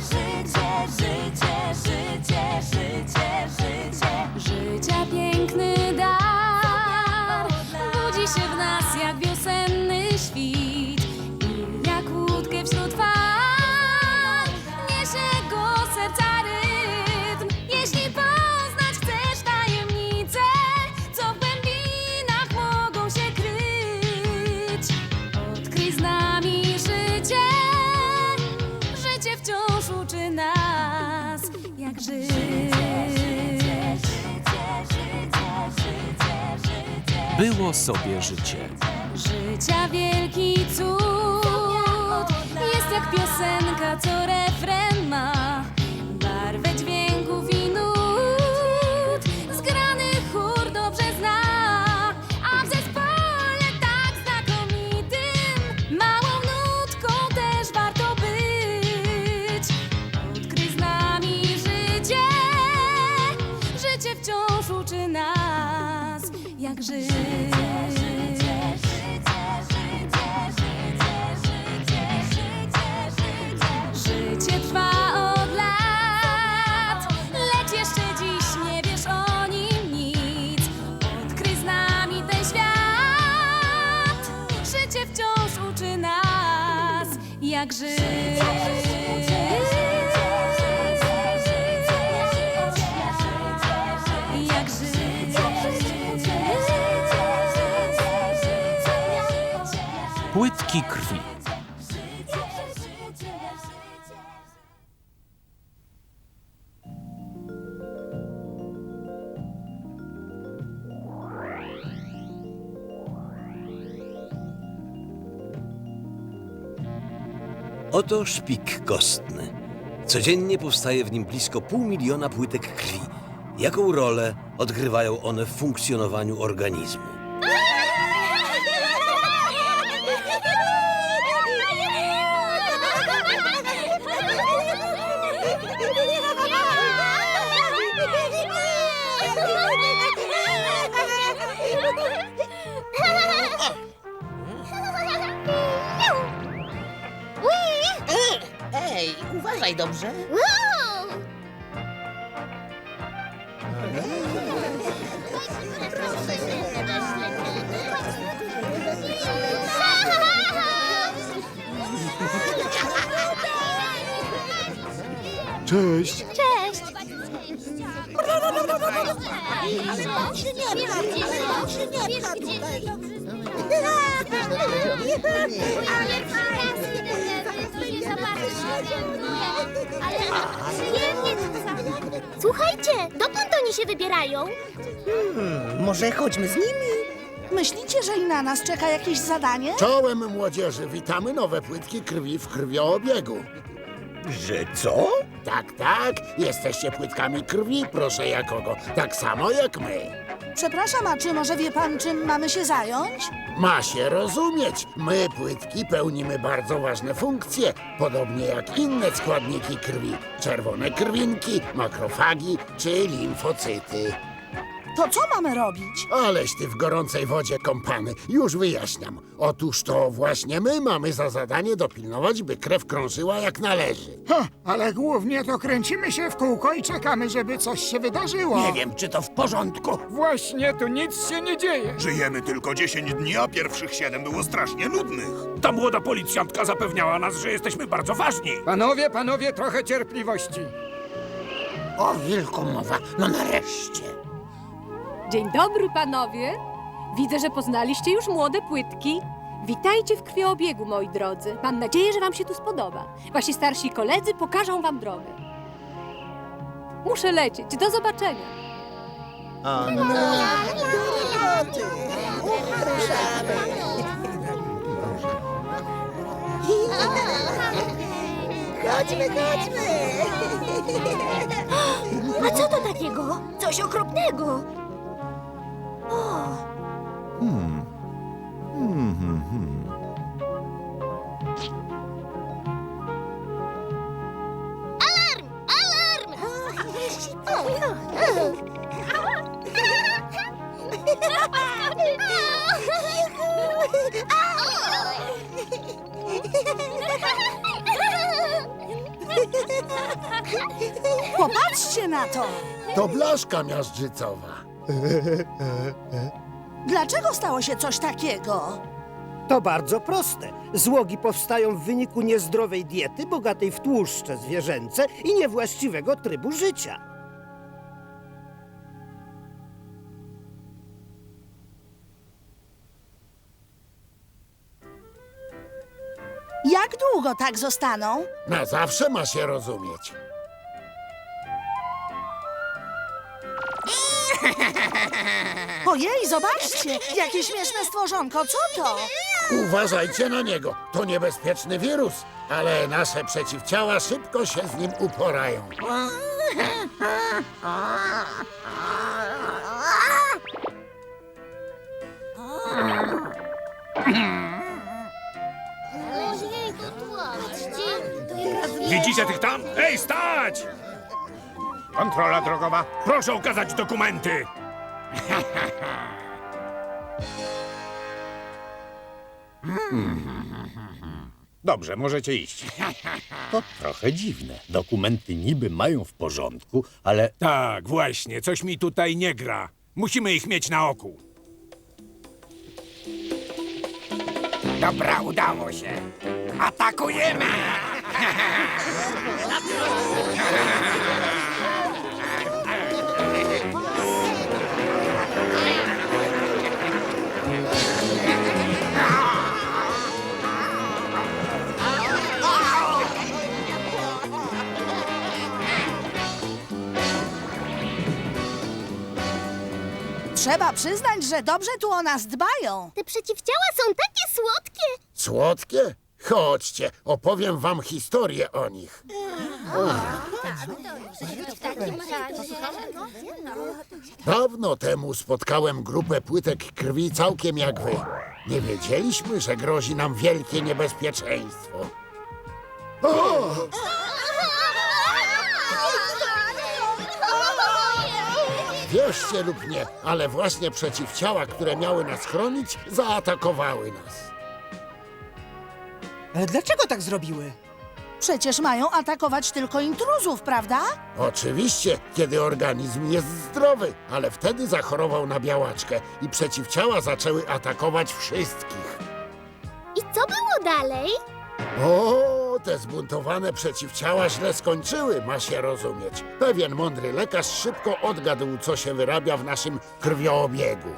życie, Było sobie życie. Życia wielki cud jest jak piosenka, co jak żyć. Jak. Płytki krwi. Oto szpik kostny. Codziennie powstaje w nim blisko pół miliona płytek krwi. Jaką rolę odgrywają one w funkcjonowaniu organizmu? Uważaj dobrze. Cześć! Cześć! Słuchajcie, dokąd oni się wybierają? Może chodźmy z nimi? Myślicie, że i na nas czeka jakieś zadanie? Czołem młodzieży, witamy nowe płytki krwi w krwioobiegu. Że co? Tak, tak, jesteście płytkami krwi, proszę jakogo, tak samo jak my. Przepraszam, a czy może wie pan, czym mamy się zająć? Ma się rozumieć, my płytki pełnimy bardzo ważne funkcje, podobnie jak inne składniki krwi. Czerwone krwinki, makrofagi czy limfocyty. To co mamy robić? Aleś ty w gorącej wodzie kąpany, już wyjaśniam. Otóż to właśnie my mamy za zadanie dopilnować, by krew krążyła jak należy. Ha, ale głównie to kręcimy się w kółko i czekamy, żeby coś się wydarzyło. Nie wiem, czy to w porządku. Właśnie, tu nic się nie dzieje. Żyjemy tylko 10 dni, a pierwszych 7 było strasznie nudnych. Ta młoda policjantka zapewniała nas, że jesteśmy bardzo ważni. Panowie, panowie, trochę cierpliwości. O wilku mowa, no nareszcie. Dzień dobry, panowie. Widzę, że poznaliście już młode płytki. Witajcie w krwioobiegu, moi drodzy. Mam nadzieję, że wam się tu spodoba. Wasi starsi koledzy pokażą wam drogę. Muszę lecieć. Do zobaczenia. Chodźmy, chodźmy. A co to takiego? Coś okropnego. Blaszka miażdżycowa. Dlaczego stało się coś takiego? To bardzo proste. Złogi powstają w wyniku niezdrowej diety, bogatej w tłuszcze zwierzęce i niewłaściwego trybu życia. Jak długo tak zostaną? Na zawsze ma się rozumieć. Ojej, zobaczcie! Jakie śmieszne stworzonko, co to? Uważajcie na niego. To niebezpieczny wirus, ale nasze przeciwciała szybko się z nim uporają. Widzicie tych tam? Ej, stać! Kontrola drogowa. Proszę okazać dokumenty. Dobrze, możecie iść. To trochę dziwne. Dokumenty niby mają w porządku, ale Tak, właśnie. Coś mi tutaj nie gra. Musimy ich mieć na oku. Dobra, udało się. Atakujemy! Trzeba przyznać, że dobrze tu o nas dbają. Te przeciwciała są takie słodkie. Słodkie? Chodźcie, opowiem wam historię o nich. Dawno temu spotkałem grupę płytek krwi całkiem jak wy. Nie wiedzieliśmy, że grozi nam wielkie niebezpieczeństwo. Wierzcie lub nie, ale właśnie przeciwciała, które miały nas chronić, zaatakowały nas. Ale dlaczego tak zrobiły? Przecież mają atakować tylko intruzów, prawda? Oczywiście, kiedy organizm jest zdrowy, ale wtedy zachorował na białaczkę i przeciwciała zaczęły atakować wszystkich. I co było dalej? O, te zbuntowane przeciwciała źle skończyły, ma się rozumieć. Pewien mądry lekarz szybko odgadł, co się wyrabia w naszym krwioobiegu.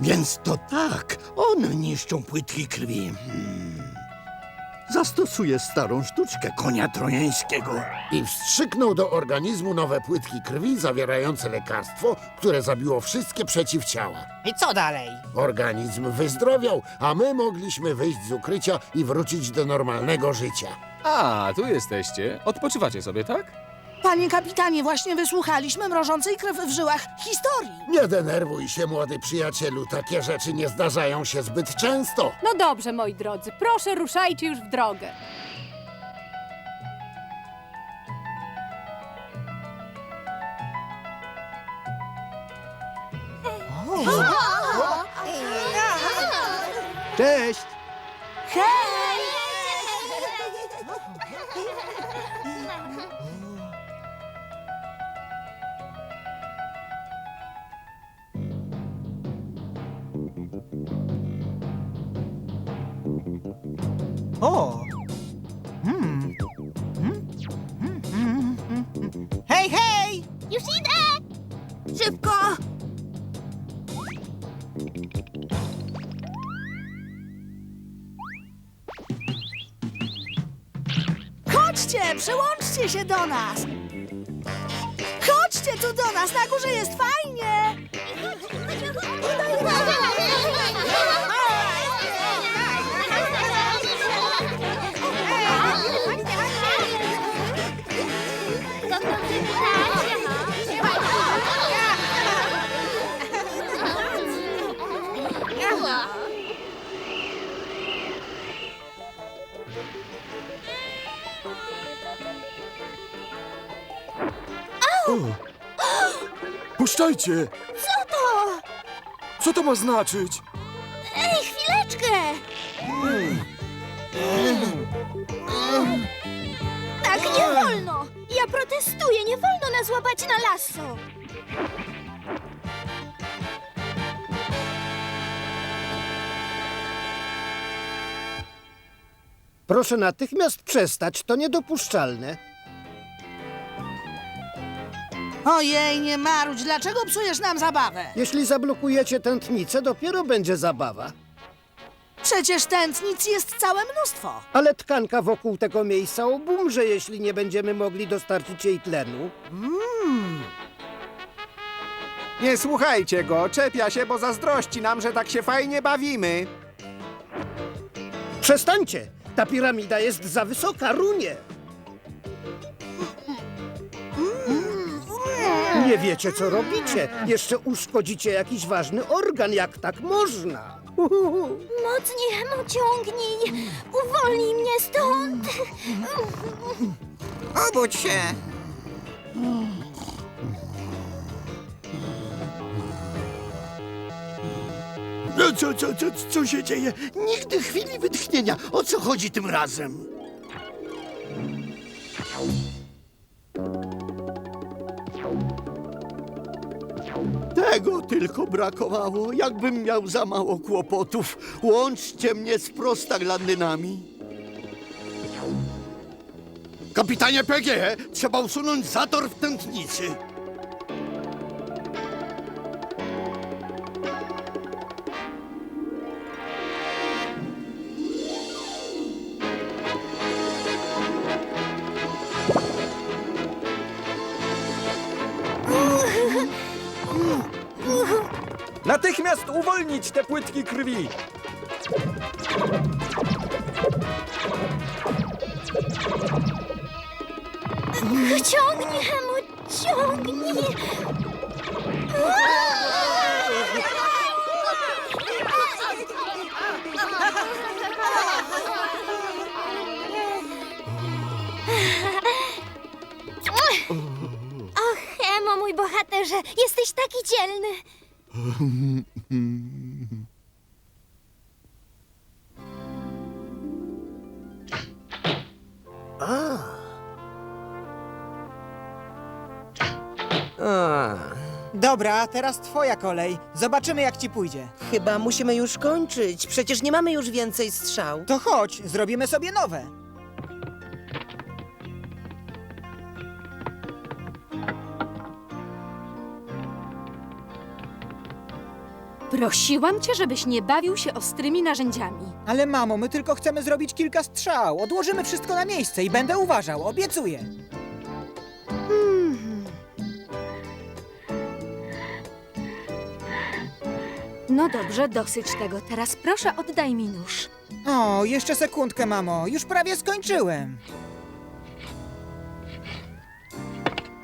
Więc to tak, one niszczą płytki krwi. Hmm. Zastosuję starą sztuczkę konia trojańskiego. I wstrzyknął do organizmu nowe płytki krwi zawierające lekarstwo, które zabiło wszystkie przeciwciała. I co dalej? Organizm wyzdrowiał, a my mogliśmy wyjść z ukrycia i wrócić do normalnego życia. A, tu jesteście. Odpoczywacie sobie, tak? Panie kapitanie, właśnie wysłuchaliśmy mrożącej krew w żyłach historii. Nie denerwuj się, młody przyjacielu, takie rzeczy nie zdarzają się zbyt często. No dobrze, moi drodzy, proszę ruszajcie już w drogę. Cześć! Hej! O! Hmm. Hmm? Hej, hej! Już idę! Szybko! Chodźcie, przyłączcie się do nas! Puszczajcie! Co to? Co to ma znaczyć? Ej, chwileczkę! Tak nie wolno! Ja protestuję, nie wolno nas łapać na lasso. Proszę natychmiast przestać, to niedopuszczalne. Ojej, nie marudź, dlaczego psujesz nam zabawę? Jeśli zablokujecie tętnicę, dopiero będzie zabawa. Przecież tętnic jest całe mnóstwo. Ale tkanka wokół tego miejsca obumrze, jeśli nie będziemy mogli dostarczyć jej tlenu. Nie słuchajcie go, czepia się, bo zazdrości nam, że tak się fajnie bawimy. Przestańcie! Ta piramida jest za wysoka, runie! Nie wiecie, co robicie. Jeszcze uszkodzicie jakiś ważny organ, jak tak można. Mocniej, Hemo, ciągnij. Uwolnij mnie stąd. Obudź się! No co, co, co, co się dzieje? Nigdy chwili wytchnienia. O co chodzi tym razem? Tego tylko brakowało. Jakbym miał za mało kłopotów. Łączcie mnie z prostaglandynami. Kapitanie PG, trzeba usunąć zator w tętnicy. Natychmiast uwolnić te płytki krwi! Ciągnij, Hemo, ciągnij. Och, Hemo, mój bohaterze, jesteś taki dzielny. Dobra, teraz twoja kolej. Zobaczymy, jak ci pójdzie. Chyba musimy już kończyć. Przecież nie mamy już więcej strzał. To chodź, zrobimy sobie nowe. Prosiłam cię, żebyś nie bawił się ostrymi narzędziami. Ale mamo, my tylko chcemy zrobić kilka strzał. Odłożymy wszystko na miejsce i będę uważał, obiecuję. No dobrze, dosyć tego. Teraz proszę oddaj mi nóż. O, jeszcze sekundkę, mamo. Już prawie skończyłem.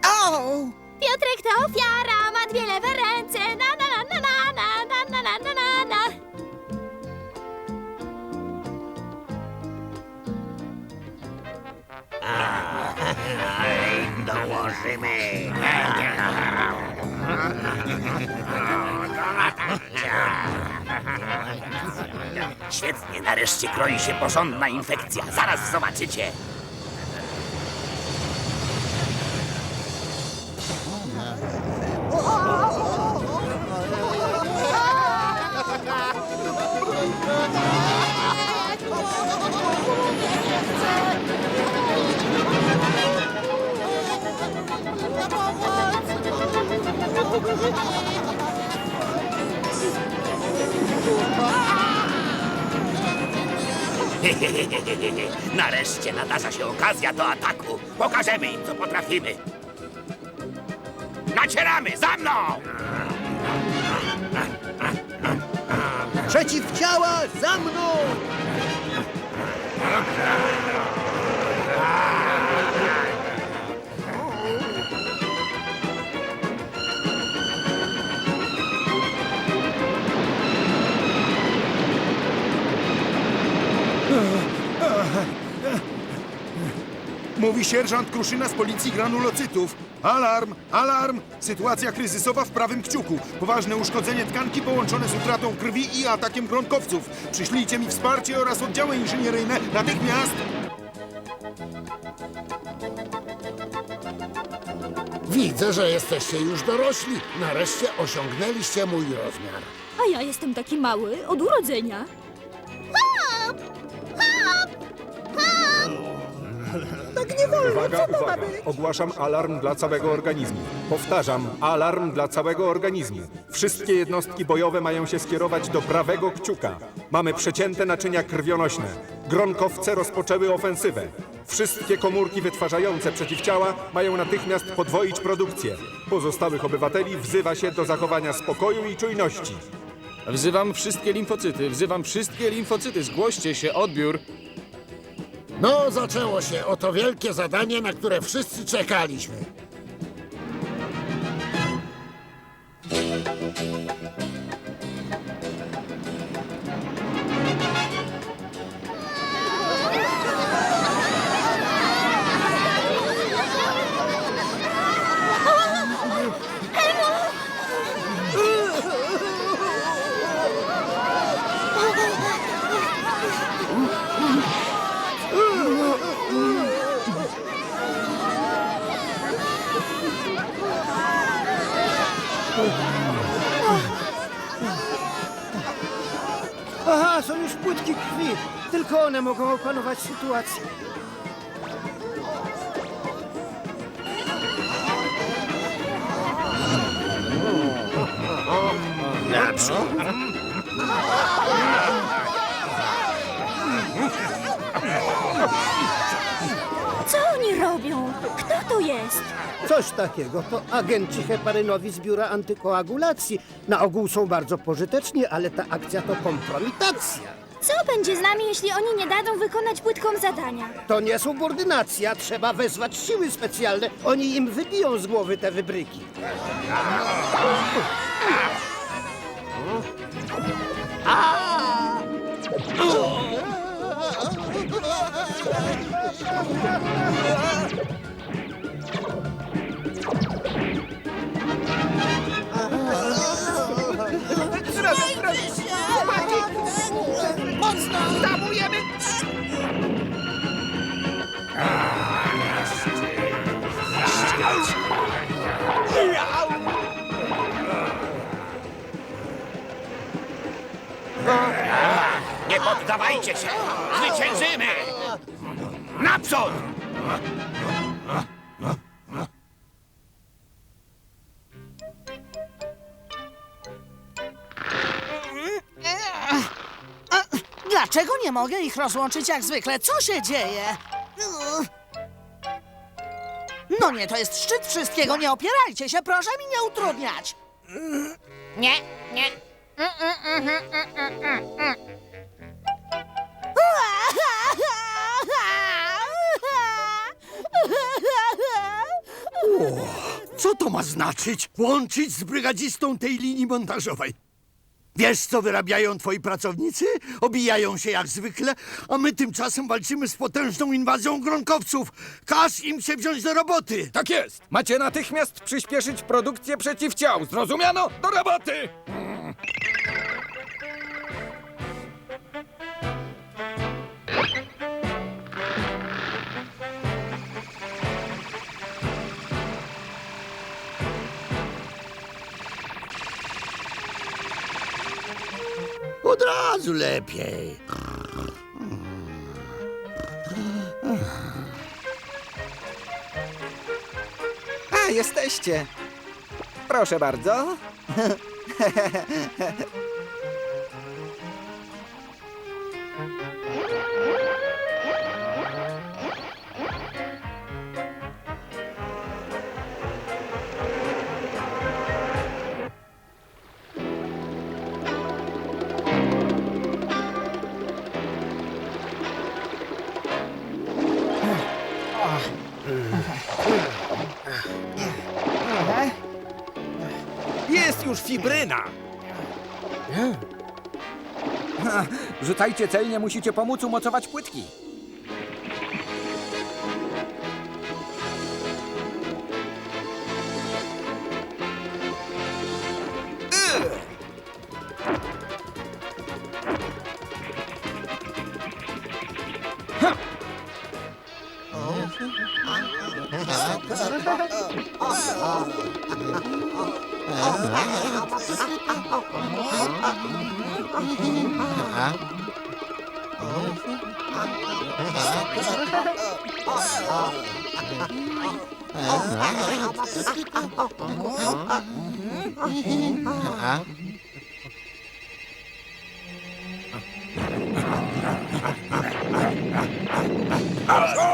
O! Piotrek to ofiara, Dołożymy. Świetnie, nareszcie kroi się porządna infekcja. Zaraz zobaczycie. Nareszcie nadarza się okazja do ataku. Pokażemy im, co potrafimy. Nacieramy, za mną! Przeciwciała za mną! Mówi sierżant Kruszyna z policji granulocytów. Alarm! Alarm! Sytuacja kryzysowa w prawym kciuku. Poważne uszkodzenie tkanki połączone z utratą krwi i atakiem gronkowców. Przyślijcie mi wsparcie oraz oddziały inżynieryjne natychmiast! Widzę, że jesteście już dorośli. Nareszcie osiągnęliście mój rozmiar. A ja jestem taki mały od urodzenia. Uwaga, uwaga. Ogłaszam alarm dla całego organizmu. Powtarzam, alarm dla całego organizmu. Wszystkie jednostki bojowe mają się skierować do prawego kciuka. Mamy przecięte naczynia krwionośne. Gronkowce rozpoczęły ofensywę. Wszystkie komórki wytwarzające przeciwciała mają natychmiast podwoić produkcję. Pozostałych obywateli wzywa się do zachowania spokoju i czujności. Wzywam wszystkie limfocyty, wzywam wszystkie limfocyty. Zgłoście się, odbiór. No, zaczęło się. Oto wielkie zadanie, na które wszyscy czekaliśmy. Są już płytki krwi. Tylko one mogą opanować sytuację. Naprzód! Co oni robią? Kto to jest? Coś takiego to agenci heparynowi z biura antykoagulacji. Na ogół są bardzo pożyteczni, ale ta akcja to kompromitacja. Co będzie z nami, jeśli oni nie dadzą wykonać płytkom zadania? To nie subordynacja, trzeba wezwać siły specjalne. Oni im wybiją z głowy te wybryki. Mocno tamujemy! Nie poddawajcie się! Zwyciężymy! Naprzód! Dlaczego nie mogę ich rozłączyć jak zwykle? Co się dzieje? No nie, to jest szczyt wszystkiego. Nie opierajcie się, proszę mi nie utrudniać. Nie, nie. O, co to ma znaczyć? Łączyć z brygadzistą tej linii montażowej. Wiesz, co wyrabiają twoi pracownicy? Obijają się jak zwykle, a my tymczasem walczymy z potężną inwazją gronkowców. Każ im się wziąć do roboty. Tak jest! Macie natychmiast przyspieszyć produkcję przeciwciał. Zrozumiano? Do roboty! Razu lepiej. A, jesteście. Proszę bardzo. fibryna! Ha, Rzucajcie celnie, musicie pomóc umocować płytki. Ah!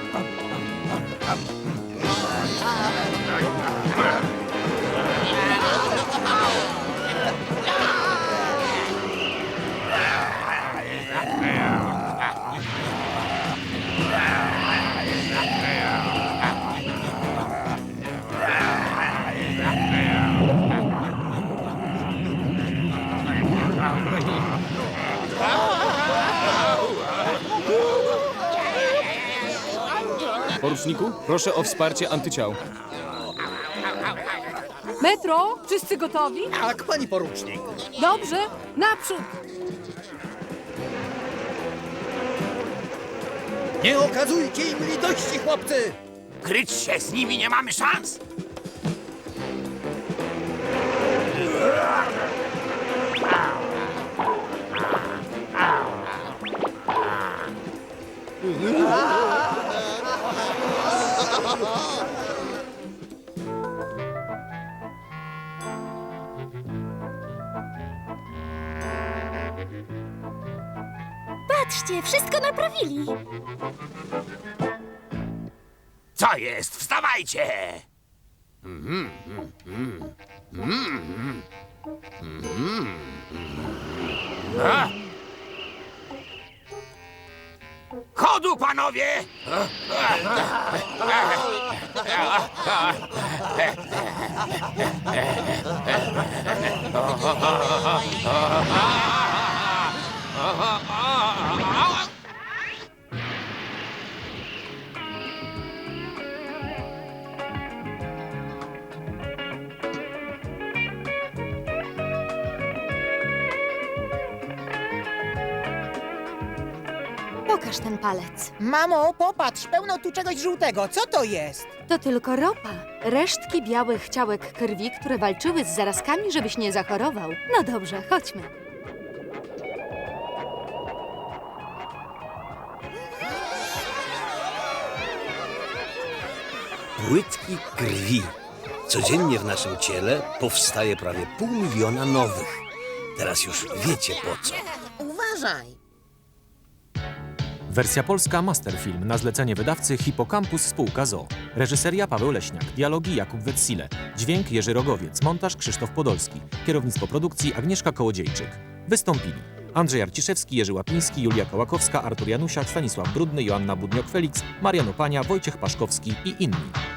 Proszę o wsparcie antyciał. Metro, wszyscy gotowi? Tak, pani porucznik. Dobrze, naprzód! Nie okazujcie im litości, chłopcy! Kryć się z nimi nie mamy szans! Patrzcie, wszystko naprawili. Co jest? Wstawajcie! Mhm, mhm, mhm, mhm. Chodu, panowie! Pokaż ten palec. Mamo, popatrz, pełno tu czegoś żółtego. Co to jest? To tylko ropa. Resztki białych ciałek krwi, które walczyły z zarazkami, żebyś nie zachorował. No dobrze, chodźmy. Płytki krwi. Codziennie w naszym ciele powstaje prawie pół miliona nowych. Teraz już wiecie po co. Uważaj! Wersja polska Masterfilm na zlecenie wydawcy Hipocampus Spółka ZO. Reżyseria Paweł Leśniak, dialogi Jakub Wetsile, dźwięk Jerzy Rogowiec, montaż Krzysztof Podolski, kierownictwo produkcji Agnieszka Kołodziejczyk. Wystąpili Andrzej Arciszewski, Jerzy Łapiński, Julia Kołakowska, Artur Janusiak, Stanisław Brudny, Joanna Budniok-Felix, Marian Opania, Wojciech Paszkowski i inni.